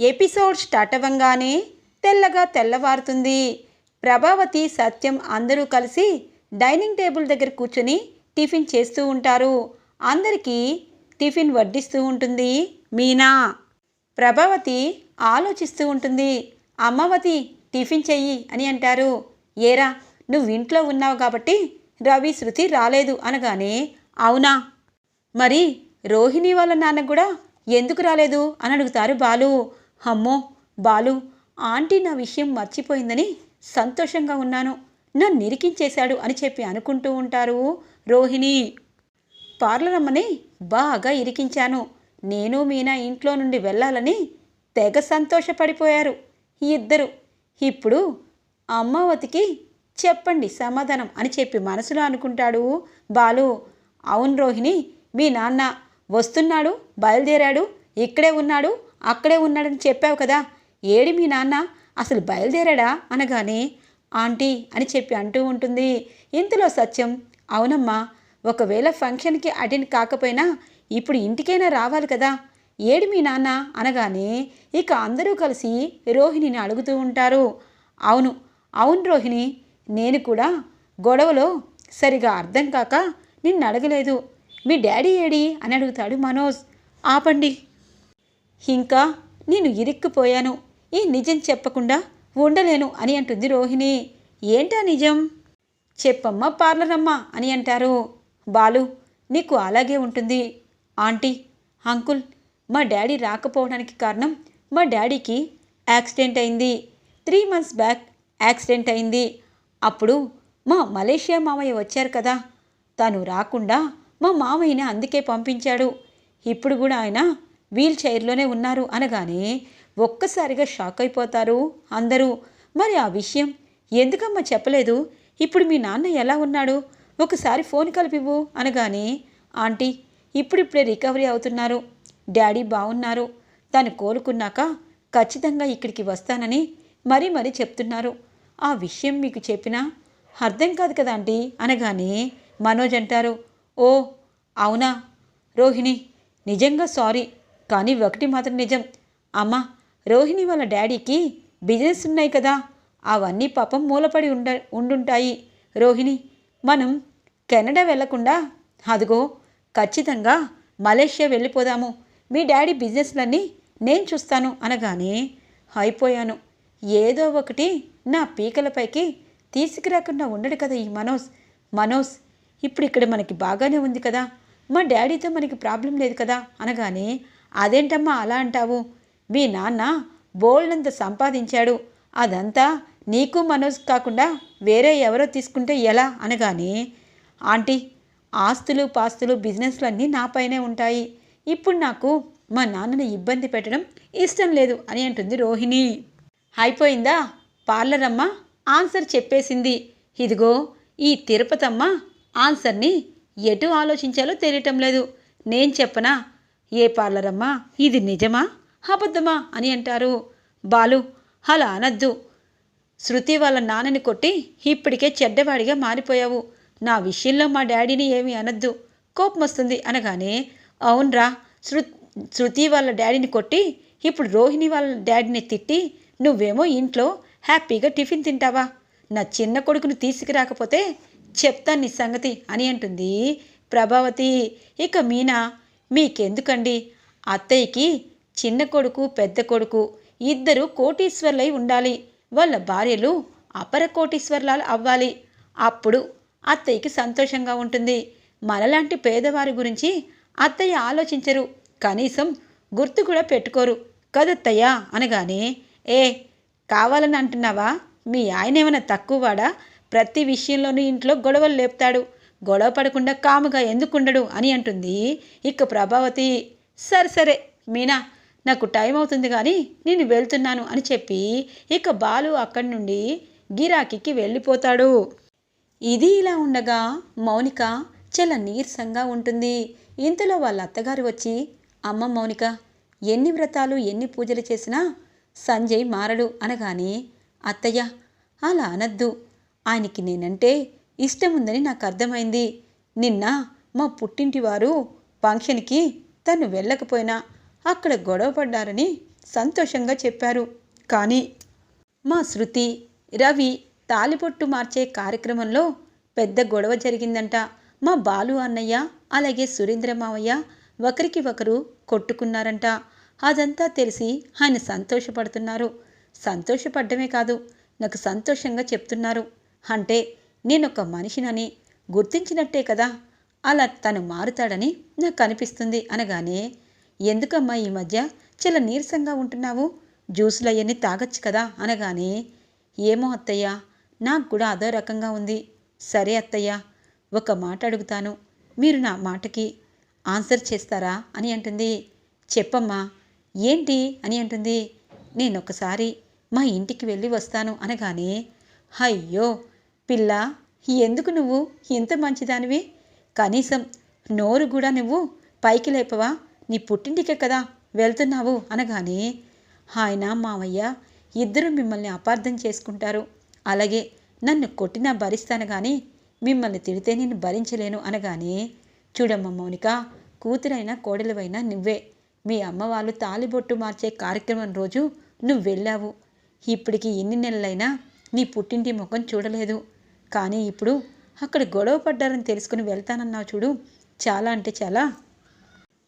Episode start అవ్వంగానే తెల్లగా తెల్లవారుతుంది. ప్రభావతి సత్యం అందరూ కలిసి డైనింగ్ టేబుల్ దగ్గర కూర్చొని టిఫిన్ చేస్తూ ఉంటారు. అందరికీ టిఫిన్ వడ్డిస్తూ ఉంటుంది మీనా. ప్రభావతి ఆలోచిస్తూ ఉంటుంది. అమ్మవతి టిఫిన్ చెయ్యి అని అంటారు. ఏరా నువ్వు ఇంట్లో ఉన్నావు కాబట్టి రవి శృతి రాలేదు అనగానే అవునా? మరి రోహిణి వాళ్ళ నాన్న కూడా ఎందుకు రాలేదు? అని అడుగుతారు బాలు. అమ్మో బాలు ఆంటీ నా విషయం మర్చిపోయిందని సంతోషంగా ఉన్నాను. నన్ను నిరికించేశాడు అని చెప్పి అనుకుంటూ ఉంటారు రోహిణి. పార్లరమ్మని బాగా ఇరికించాను. నేను మీనా ఇంట్లో నుండి వెళ్ళాలని తెగ సంతోషపడిపోయారు ఇద్దరు. ఇప్పుడు అమ్మవతికి చెప్పండి సమాధానం అని చెప్పి మనసులో అనుకుంటాడు బాలు. అవును రోహిణి మీ నాన్న వస్తున్నాడు బయలుదేరాడు ఇక్కడే ఉన్నాడు అక్కడే ఉన్నాడని చెప్పావు కదా ఏడి మీ నాన్న? అసలు బయలుదేరాడా? అనగానే ఆంటీ అని చెప్పి అంటూ ఉంటుంది. ఇంతలో సత్యం అవునమ్మా ఒకవేళ ఫంక్షన్కి అటెండ్ కాకపోయినా ఇప్పుడు ఇంటికైనా రావాలి కదా ఏడి మీ నాన్న? అనగానే ఇక అందరూ కలిసి రోహిణిని అడుగుతూ ఉంటారు. అవును అవును రోహిణి నేను కూడా గొడవలో సరిగా అర్థం కాక నిన్ను అడగలేదు. మీ డాడీ ఏడి? అని అడుగుతాడు మనోజ్. ఆపండి. ఇంకా నేను ఇరుక్కుపోయాను. ఈ నిజం చెప్పకుండా ఉండలేను అని అంటుంది రోహిణి. ఏంటా నిజం? చెప్పమ్మా పార్లరమ్మ అని అంటారు. బాలు నీకు అలాగే ఉంటుంది. ఆంటీ అంకుల్ మా డాడీ రాకపోవడానికి కారణం మా డాడీకి యాక్సిడెంట్ అయింది. త్రీ మంత్స్ బ్యాక్ యాక్సిడెంట్ అయింది. అప్పుడు మా మలేషియా మామయ్య వచ్చారు కదా. తను రాకుండా మా మామయ్యని అందుకే పంపించాడు. ఇప్పుడు కూడా ఆయన వీల్ చైర్లోనే ఉన్నారు అనగానే ఒక్కసారిగా షాక్ అయిపోతారు అందరూ. మరి ఆ విషయం ఎందుకమ్మా చెప్పలేదు? ఇప్పుడు మీ నాన్న ఎలా ఉన్నాడు? ఒకసారి ఫోన్ కలిపివు అనగానే ఆంటీ ఇప్పుడిప్పుడే రికవరీ అవుతున్నారు. డాడీ బాగున్నారు తను కోలుకున్నాక ఖచ్చితంగా ఇక్కడికి వస్తానని మరీ మరీ చెప్తున్నారు. ఆ విషయం మీకు చెప్పినా అర్థం కాదు కదా ఆంటీ? అనగానే మనోజ్ అంటారు ఓ అవునా? రోహిణి నిజంగా సారీ. కానీ ఒకటి మాత్రం నిజం. అమ్మ రోహిణి వాళ్ళ డాడీకి బిజినెస్ ఉన్నాయి కదా. అవన్నీ పాపం మూలపడి ఉండ ఉండుంటాయి. రోహిణి మనం కెనడా వెళ్ళకుండా అదిగో ఖచ్చితంగా మలేషియా వెళ్ళిపోదాము. మీ డాడీ బిజినెస్లన్నీ నేను చూస్తాను అనగానే అయిపోయాను. ఏదో ఒకటి నా పీకలపైకి తీసుకురాకుండా ఉండడు కదా ఈ మనోజ్. మనోజ్ ఇప్పుడు ఇక్కడ మనకి బాగానే ఉంది కదా. మా డాడీతో మనకి ప్రాబ్లం లేదు కదా అనగానే అదేంటమ్మా అలా అంటావు? మీ నాన్న బోల్డంత సంపాదించాడు. అదంతా నీకు మనోజ్ కాకుండా వేరే ఎవరో తీసుకుంటే ఎలా అనగానే ఆంటీ ఆస్తులు పాస్తులు బిజినెస్లు అన్నీ నాపైనే ఉంటాయి. ఇప్పుడు నాకు మా నాన్నని ఇబ్బంది పెట్టడం ఇష్టం లేదు అని అంటుంది రోహిణి. అయిపోయిందా? పార్లర్ అమ్మ ఆన్సర్ చెప్పేసింది. ఇదిగో ఈ తిరుపతమ్మ ఆన్సర్ని ఎటు ఆలోచించాలో తెలియటం లేదు. నేను చెప్పనా? ఏ పార్లర్ అమ్మా ఇది నిజమా? అబద్ధమా? అని అంటారు. బాలు అలా అనద్దు. శృతి వాళ్ళ నాన్నని కొట్టి ఇప్పటికే చెడ్డవాడిగా మారిపోయావు. నా విషయంలో మా డాడీని ఏమీ అనద్దు. కోపం వస్తుంది అనగానే అవునరా శృ శృతి వాళ్ళ డాడీని కొట్టి ఇప్పుడు రోహిణి వాళ్ళ డాడీని తిట్టి నువ్వేమో ఇంట్లో హ్యాపీగా టిఫిన్ తింటావా? నా చిన్న కొడుకును తీసుకురాకపోతే చెప్తాను నీ సంగతి అని అంటుంది ప్రభావతి. ఇక మీనా మీకెందుకండి? అత్తయ్యకి చిన్న కొడుకు పెద్ద కొడుకు ఇద్దరు కోటీశ్వర్లై ఉండాలి. వాళ్ళ భార్యలు అపర కోటీశ్వర్లాలు అవ్వాలి. అప్పుడు అత్తయ్యకి సంతోషంగా ఉంటుంది. మనలాంటి పేదవారి గురించి అత్తయ్య ఆలోచించరు. కనీసం గుర్తు కూడా పెట్టుకోరు. కదత్తయ్యా అనగానే ఏ కావాలని అంటున్నావా? మీ ఆయన ఏమైనా తక్కువవాడా? ప్రతి విషయంలోనూ ఇంట్లో గొడవలు లేపుతాడు. గొడవ పడకుండా కాముగా ఎందుకుండడు అని అంటుంది. ఇక ప్రభావతి సరే సరే మీనా నాకు టైం అవుతుంది కానీ నేను వెళ్తున్నాను అని చెప్పి ఇక బాలు అక్కడి నుండి గిరాకీకి వెళ్ళిపోతాడు. ఇది ఇలా ఉండగా మౌనిక చాలా నీరసంగా ఉంటుంది. ఇంతలో వాళ్ళ అత్తగారు వచ్చి అమ్మ మౌనిక ఎన్ని వ్రతాలు ఎన్ని పూజలు చేసినా సంజయ్ మారడు అనగానే అత్తయ్య అలా అనద్దు. ఆయనకి నేనంటే ఇష్టం ఉందని నాకు అర్థమైంది నిన్న మా పుట్టింటి వారు ఫంక్షన్కి తను వెళ్ళకపోయినా అక్కడ గొడవపడ్డారని సంతోషంగా చెప్పారు. కానీ మా శృతి రవి తాలిపొట్టు మార్చే కార్యక్రమంలో పెద్ద గొడవ జరిగిందంట. మా బాలు అన్నయ్య అలాగే సురేంద్ర మావయ్య ఒకరికి ఒకరు కొట్టుకున్నారంట. అదంతా తెలిసి ఆయన సంతోషపడుతున్నారు. సంతోషపడ్డమే కాదు నాకు సంతోషంగా చెప్తున్నారు. అంటే నేనొక మనిషినని గుర్తించినట్టే కదా? అలా తను మారుతాడని నాకు అనిపిస్తుంది అనగానే ఎందుకమ్మా ఈ మధ్య చాలా నీరసంగా ఉంటున్నావు? జ్యూసులు అవన్నీ తాగొచ్చు కదా? అనగానే ఏమో అత్తయ్య నాకు కూడా అదో రకంగా ఉంది. సరే అత్తయ్య ఒక మాట అడుగుతాను. మీరు నా మాటకి ఆన్సర్ చేస్తారా? అని అంటుంది. చెప్పమ్మా. ఏంటి? అని అంటుంది. నేను ఒకసారి మా ఇంటికి వెళ్ళి వస్తాను. అనగానే అయ్యో! పిల్ల ఎందుకు నువ్వు? ఇంత మంచిదానివి? కనీసం నోరు కూడా నువ్వు పైకి లేపవా? నీ పుట్టింటికే కదా వెళ్తున్నావు అనగానే ఆయన మావయ్య ఇద్దరు మిమ్మల్ని అపార్థం చేసుకుంటారు. అలాగే నన్ను కొట్టినా భరిస్తాను కానీ మిమ్మల్ని తిడితే నేను భరించలేను అనగానే చూడమ్మ మౌనిక కూతురైనా కోడలువైనా నువ్వే. మీ అమ్మ వాళ్ళు తాలిబొట్టు మార్చే కార్యక్రమం రోజు నువ్వు వెళ్ళావు. ఇప్పటికి ఎన్ని నెలలైనా నీ పుట్టింటి ముఖం చూడలేదు. కానీ ఇప్పుడు అక్కడ గొడవ పడ్డారని తెలుసుకుని వెళ్తానన్నావు చూడు. చాలా అంటే చాలా.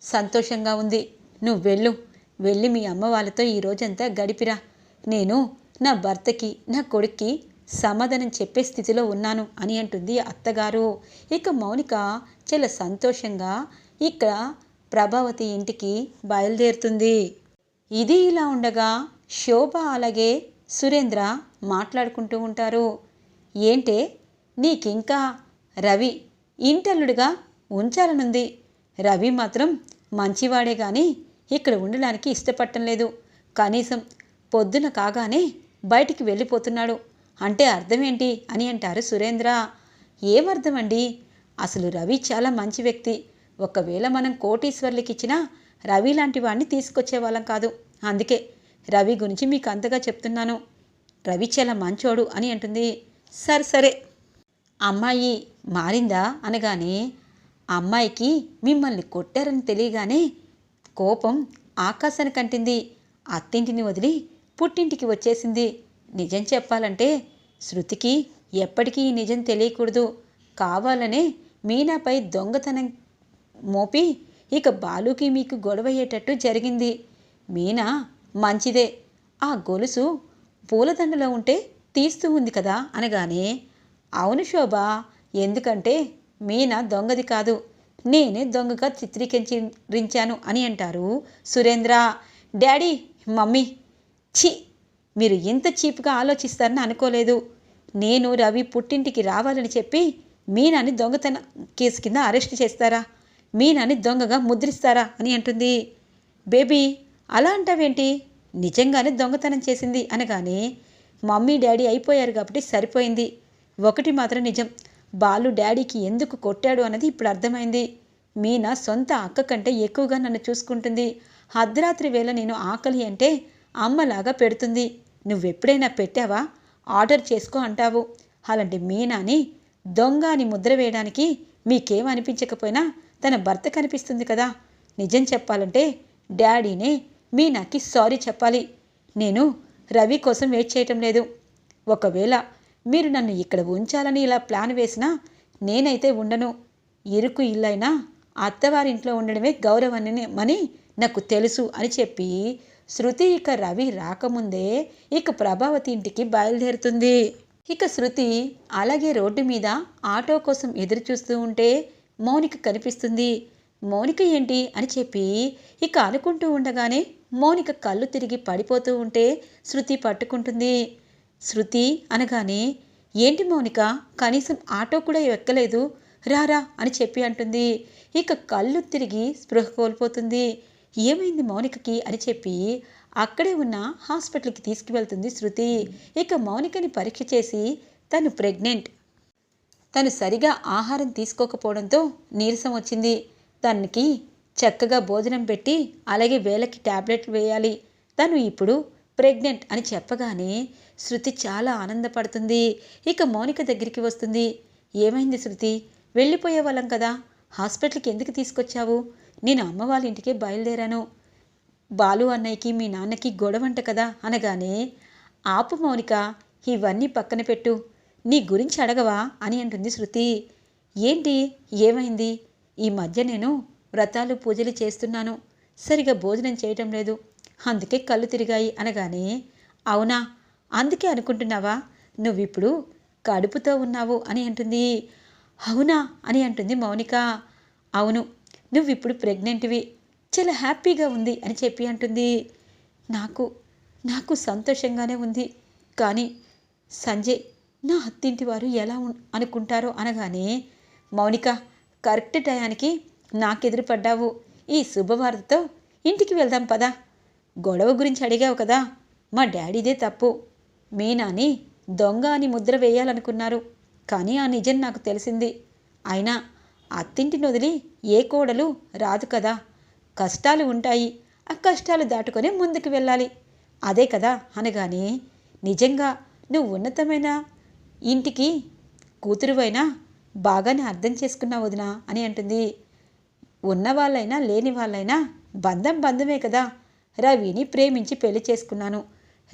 సంతోషంగా ఉంది. నువ్వు వెళ్ళు. వెళ్ళి మీ అమ్మ వాళ్ళతో ఈ రోజంతా గడిపిరా. నేను నా భర్తకి నా కొడుక్కి సమాధానం చెప్పే స్థితిలో ఉన్నాను అని అంటుంది అత్తగారు. ఇక మౌనిక చాలా సంతోషంగా ఇక్కడ ప్రభావతి ఇంటికి బయలుదేరుతుంది. ఇది ఇలా ఉండగా శోభ అలాగే సురేంద్ర మాట్లాడుకుంటూ ఉంటారు. ఏంటే? నీకింకా రవి ఇంటల్లుడిగా ఉంచాలనుంది. రవి మాత్రం మంచివాడే కానీ ఇక్కడ ఉండడానికి ఇష్టపడటం లేదు. కనీసం పొద్దున కాగానే బయటికి వెళ్ళిపోతున్నాడు. అంటే అర్థమేంటి అని అంటారు సురేంద్ర. ఏమర్థమండి? అసలు రవి చాలా మంచి వ్యక్తి. ఒకవేళ మనం కోటీశ్వర్లకి ఇచ్చినా రవి లాంటి వాడిని తీసుకొచ్చే వాళ్ళం కాదు. అందుకే రవి గురించి మీకు అంతగా చెప్తున్నాను. రవి చాలా మంచోడు అని అంటుంది. సరే సరే. అమ్మాయి మారిందా అనగానే అమ్మాయికి మిమ్మల్ని కొట్టారని తెలియగానే కోపం ఆకాశానికి కంటింది. అత్తింటిని వదిలి పుట్టింటికి వచ్చేసింది. నిజం చెప్పాలంటే శృతికి ఎప్పటికీ నిజం తెలియకూడదు. కావాలనే మీనాపై దొంగతనం మోపి ఇక బాలుకి మీకు గొడవయ్యేటట్టు జరిగింది. మీనా మంచిదే. ఆ గొలుసు పూలదండలో ఉంటే తీస్తూ ఉంది కదా అనగానే అవును శోభ ఎందుకంటే మీనా దొంగది కాదు. నేనే దొంగగా చిత్రీకరించాను అని అంటారు సురేంద్ర. డాడీ మమ్మీ ఛీ మీరు ఇంత చీప్గా ఆలోచిస్తారని అనుకోలేదు. నేను రవి పుట్టింటికి రావాలని చెప్పి మీనాని దొంగతన కేసు కింద అరెస్ట్ చేస్తారా? మీనాని దొంగగా ముద్రిస్తారా అని అంటుంది. బేబీ అలా అంటావేంటి? నిజంగానే దొంగతనం చేసింది అనగానే మమ్మీ డాడీ అయిపోయారు కాబట్టి సరిపోయింది. ఒకటి మాత్రం నిజం బాలు డాడీకి ఎందుకు కొట్టాడు అన్నది ఇప్పుడు అర్థమైంది. మీనా సొంత అక్క కంటే ఎక్కువగా నన్ను చూసుకుంటుంది. అర్ధరాత్రి వేళ నేను ఆకలి అంటే అమ్మలాగా పెడుతుంది. నువ్వెప్పుడైనా పెట్టావా? ఆర్డర్ చేసుకో అంటావు. అలాంటి మీనాని దొంగ అని ముద్ర వేయడానికి మీకేం అనిపించకపోయినా తన భర్త కనిపిస్తుంది కదా. నిజం చెప్పాలంటే డాడీనే మీనాకి సారీ చెప్పాలి. నేను రవి కోసం వెయిట్ చేయటం లేదు. ఒకవేళ మీరు నన్ను ఇక్కడ ఉంచాలని ఇలా ప్లాన్ వేసినా నేనైతే ఉండను. ఇరుకు ఇల్లైనా అత్తవారింట్లో ఉండడమే గౌరవమని నాకు తెలుసు అని చెప్పి శృతి ఇక రవి రాకముందే ఇక ప్రభావతి ఇంటికి బయలుదేరుతుంది. ఇక శృతి అలాగే రోడ్డు మీద ఆటో కోసం ఎదురు చూస్తూ ఉంటే మౌనిక కనిపిస్తుంది. మౌనిక ఏంటి అని చెప్పి ఇక అనుకుంటూ ఉండగానే మౌనిక కళ్ళు తిరిగి పడిపోతూ ఉంటే శృతి పట్టుకుంటుంది. శృతి అనగానే ఏంటి మౌనిక? కనీసం ఆటో కూడా ఎక్కలేదు. రారా అని చెప్పి అంటుంది. ఇక కళ్ళు తిరిగి స్పృహ కోల్పోతుంది. ఏమైంది మౌనికకి? అని చెప్పి అక్కడే ఉన్న హాస్పిటల్కి తీసుకువెళ్తుంది శృతి. ఇక మౌనికని పరీక్ష చేసి తను ప్రెగ్నెంట్. తను సరిగా ఆహారం తీసుకోకపోవడంతో నీరసం వచ్చింది. తనకి చక్కగా భోజనం పెట్టి అలాగే వేలకి ట్యాబ్లెట్లు వేయాలి. తను ఇప్పుడు ప్రెగ్నెంట్ అని చెప్పగానే శృతి చాలా ఆనందపడుతుంది. ఇక మౌనిక దగ్గరికి వస్తుంది. ఏమైంది శృతి? వెళ్ళిపోయే వాళ్ళం కదా. హాస్పిటల్కి ఎందుకు తీసుకొచ్చావు? నేను అమ్మ వాళ్ళ ఇంటికే బయలుదేరాను. బాలు అన్నయ్యకి మీ నాన్నకి గొడవంట కదా అనగానే ఆపు మౌనిక ఇవన్నీ పక్కన పెట్టు. నీ గురించి అడగవా అని అంటుంది శృతి. ఏంటి? ఏమైంది? ఈ మధ్య నేను వ్రతాలు పూజలు చేస్తున్నాను. సరిగా భోజనం చేయటం లేదు. అందుకే కళ్ళు తిరిగాయి అనగానే అవునా? అందుకే అనుకుంటున్నావా? నువ్విప్పుడు కడుపుతో ఉన్నావు అని అంటుంది. అవునా? అని అంటుంది మౌనిక. అవును నువ్విప్పుడు ప్రెగ్నెంట్వి. చాలా హ్యాపీగా ఉంది అని చెప్పి అంటుంది. నాకు నాకు సంతోషంగానే ఉంది. కానీ సంజయ్ నా అత్తింటి వారు ఎలా అనుకుంటారో అనగానే మౌనిక కరెక్ట్ టయానికి నాకెదురు పడ్డావు ఈ శుభవార్తతో ఇంటికి వెళ్దాం పదా. గొడవ గురించి అడిగావు కదా. మా డాడీదే తప్పు. మీనాని దొంగ అని ముద్ర వేయాలనుకున్నారు. కానీ ఆ నిజం నాకు తెలిసింది. అయినా అత్తింటిని వదిలి ఏ కోడలు రాదు కదా. కష్టాలు ఉంటాయి. ఆ కష్టాలు దాటుకొని ముందుకు వెళ్ళాలి. అదే కదా అనగానే నిజంగా నువ్వు ఉన్నతమైన ఇంటికి కూతురువైనా బాగానే అర్థం చేసుకున్నా వదినా అని అంటుంది. ఉన్న వాళ్ళైనా లేని వాళ్ళైనా బంధం బంధమే కదా. రవిని ప్రేమించి పెళ్ళి చేసుకున్నాను.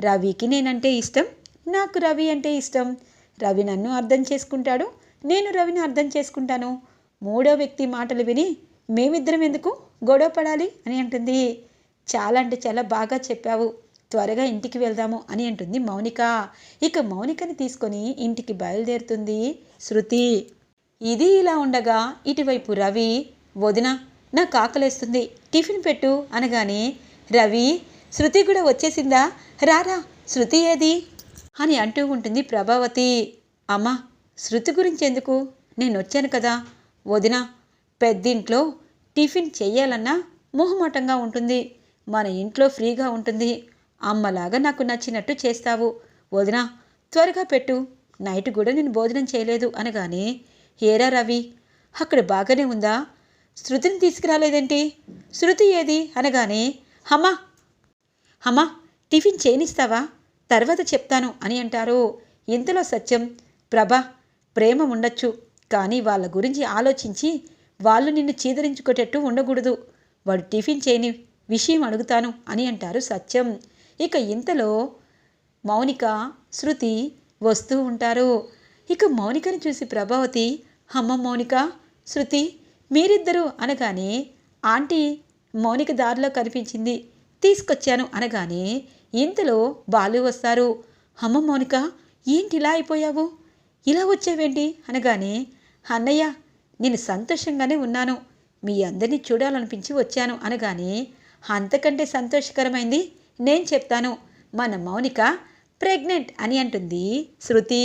రవికి నేనంటే ఇష్టం నాకు రవి అంటే ఇష్టం. రవి నన్ను అర్థం చేసుకుంటాడు నేను రవిని అర్థం చేసుకుంటాను. మూడో వ్యక్తి మాటలు విని మేమిద్దరం ఎందుకు గొడవ పడాలి అని అంటుంది. చాలా అంటే చాలా బాగా చెప్పావు. త్వరగా ఇంటికి వెళ్దాము అని అంటుంది మౌనిక. ఇక మౌనికని తీసుకొని ఇంటికి బయలుదేరుతుంది శృతి. ఇది ఇలా ఉండగా ఇటువైపు రవి వదిన నాకు ఆకలేస్తుంది టిఫిన్ పెట్టు అనగానే రవి శృతి కూడా వచ్చేసిందా? రారా శృతి ఏది? అని అంటూ ఉంటుంది ప్రభావతి. అమ్మా శృతి గురించి ఎందుకు? నేను వచ్చాను కదా. వదిన పెద్దింట్లో టిఫిన్ చెయ్యాలన్నా మొహమాటంగా ఉంటుంది. మన ఇంట్లో ఫ్రీగా ఉంటుంది. అమ్మలాగా నాకు నచ్చినట్టు చేస్తావు. వదిన త్వరగా పెట్టు. నైట్ కూడా నేను భోజనం చేయలేదు అనగానే ఏరా రవి? అక్కడ బాగానే ఉందా? శృతిని తీసుకురాలేదేంటి? శృతి ఏది? అనగానే హమ్మా అమ్మా టిఫిన్ చేయనిస్తావా? తర్వాత చెప్తాను అని అంటారు. ఇంతలో సత్యం ప్రభ ప్రేమ ఉండొచ్చు కానీ వాళ్ళ గురించి ఆలోచించి వాళ్ళు నిన్ను చీదరించుకునేటట్టు ఉండకూడదు. వాడు టిఫిన్ చేయని విషయం అడుగుతాను అని అంటారు సత్యం. ఇక ఇంతలో మౌనిక శృతి వస్తూ ఉంటారు. ఇక మౌనికని చూసి ప్రభావతి అమ్మ మౌనిక శృతి మీరిద్దరూ అనగానే ఆంటీ మౌనిక దారిలో కనిపించింది. తీసుకొచ్చాను అనగానే ఇంతలో బాలు వస్తారు. అమ్మ మౌనిక ఏంటి ఇలా అయిపోయావు? ఇలా వచ్చావేంటి? అనగానే అన్నయ్య నేను సంతోషంగానే ఉన్నాను. మీ అందరినీ చూడాలనిపించి వచ్చాను అనగానే అంతకంటే సంతోషకరమైంది నేను చెప్తాను. మన మౌనిక ప్రెగ్నెంట్ అని అంటుంది. శృతి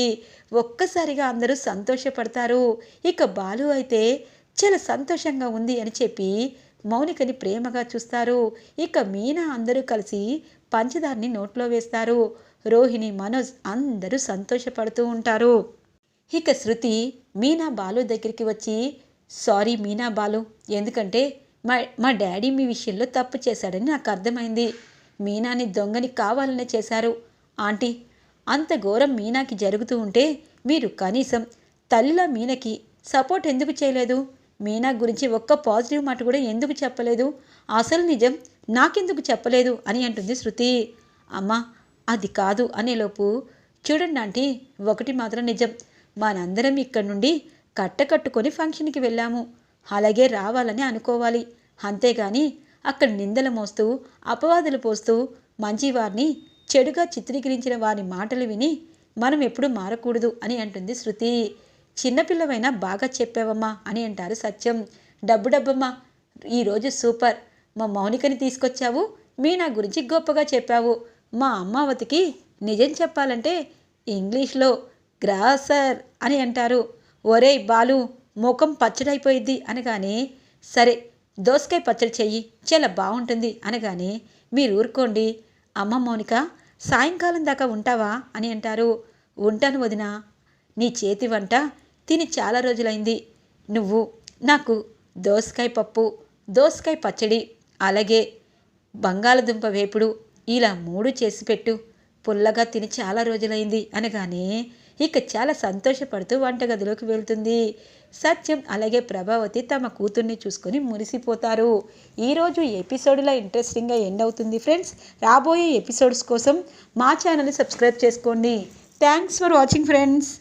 ఒక్కసారిగా అందరూ సంతోషపడతారు. ఇక బాలు అయితే చాలా సంతోషంగా ఉంది అని చెప్పి మౌనికని ప్రేమగా చూస్తారు. ఇక మీనా అందరూ కలిసి పంచదారిని నోట్లో వేస్తారు. రోహిణి మనోజ్ అందరూ సంతోషపడుతూ ఉంటారు. ఇక శృతి మీనా బాలు దగ్గరికి వచ్చి సారీ మీనా బాలు ఎందుకంటే మా మా డాడీ మీ విషయంలో తప్పు చేశాడని నాకు అర్థమైంది. మీనాని దొంగని కావాలనే చేశారు. ఆంటీ అంత ఘోరం మీనాకి జరుగుతూ ఉంటే మీరు కనీసం తల్లిలా మీనకి సపోర్ట్ ఎందుకు చేయలేదు? మీనా గురించి ఒక్క పాజిటివ్ మాట కూడా ఎందుకు చెప్పలేదు? అసలు నిజం నాకెందుకు చెప్పలేదు? అని అంటుంది శృతి. అమ్మా అది కాదు అనేలోపు చూడండి ఆంటీ ఒకటి మాత్రం నిజం. మనందరం ఇక్కడి నుండి కట్టకట్టుకొని ఫంక్షన్కి వెళ్ళాము. అలాగే రావాలని అనుకోవాలి. అంతేగాని అక్కడ నిందలు మోస్తూ అపవాదులు పోస్తూ మంచివారిని చెడుగా చిత్రీకరించిన వారి మాటలు విని మనం ఎప్పుడు మారకూడదు అని అంటుంది శృతి. చిన్నపిల్లవైనా బాగా చెప్పావమ్మా అని అంటారు సత్యం. డబ్బు డబ్బమ్మా ఈరోజు సూపర్. మా మౌనికని తీసుకొచ్చావు మీ నా గురించి గొప్పగా చెప్పావు. మా అమ్మావతికి నిజం చెప్పాలంటే ఇంగ్లీష్లో గ్రాసర్ అని అంటారు. ఒరేయ్ బాలు ముఖం పచ్చడైపోయిద్ది అనగానే సరే దోసకాయ పచ్చడి చెయ్యి చాలా బాగుంటుంది అనగానే మీరు ఊరుకోండి. అమ్మ మౌనిక సాయంకాలం దాకా ఉంటావా అని అంటారు. ఉంటాను వదినా. నీ చేతి వంట తిని చాలా రోజులైంది. నువ్వు నాకు దోసకాయ పప్పు దోసకాయ పచ్చడి అలాగే బంగాళదుంప వేపుడు ఇలా మూడు చేసి పెట్టు. పుల్లగా తిని చాలా రోజులైంది అనగానే ఇక చాలా సంతోషపడుతూ వంటగదిలోకి వెళ్తుంది. సత్యం అలాగే ప్రభావతి తమ కూతుర్ని చూసుకొని మురిసిపోతారు. ఈరోజు ఎపిసోడ్లో ఇంట్రెస్టింగ్గా ఎండ్ అవుతుంది ఫ్రెండ్స్. రాబోయే ఎపిసోడ్స్ కోసం మా ఛానల్ని సబ్స్క్రైబ్ చేసుకోండి. Thanks for watching friends.